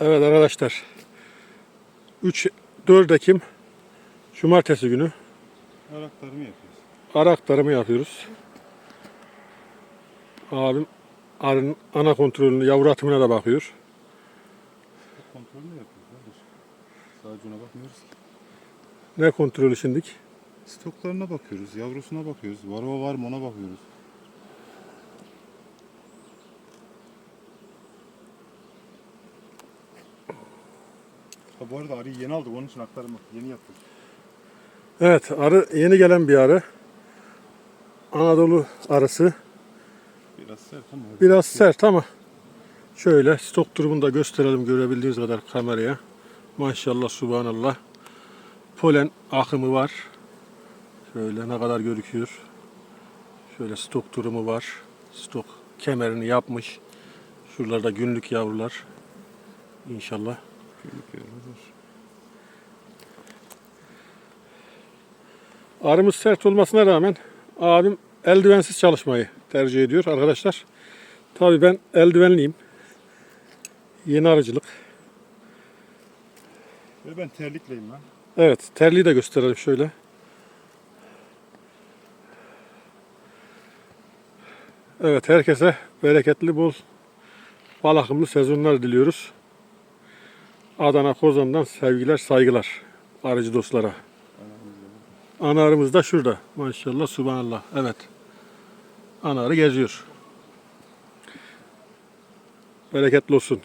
Evet arkadaşlar. 3 4 Ekim Cumartesi günü Ar aktarımı yapıyoruz. ara aktarımı yapıyoruz. Abim arının ana kontrolünü, yavru atımına da bakıyor. Kontrolünü yapıyoruz kardeş. Sadece ona bakmıyoruz ki. Ne kontrolü şimdik? Stoklarına bakıyoruz, yavrusuna bakıyoruz. Var o var mı ona bakıyoruz. Ha bu arada arıyı yeni aldık onun için aktarımı yeni yaptık. Evet, arı yeni gelen bir arı. Anadolu arısı. Biraz sert ama. Biraz sert ama şöyle stok durumunu da gösterelim görebildiğiniz kadar kameraya. Maşallah subhanallah. Polen akımı var. Şöyle ne kadar gözüküyor. Şöyle stok durumu var. Stok kemerini yapmış. Şuralarda günlük yavrular. İnşallah. Arımız sert olmasına rağmen abim eldivensiz çalışmayı tercih ediyor arkadaşlar. Tabii ben eldivenliyim. Yeni arıcılık. Ve ben terlikleyim lan. Evet, terliği de gösterelim şöyle. Evet, herkese bereketli, bol, bal akımlı sezonlar diliyoruz. Adana Kozan'dan sevgiler, saygılar arıcı dostlara. Ana arımız da şurada. Maşallah, subhanallah. Evet. Ana arı geziyor. Bereketli olsun.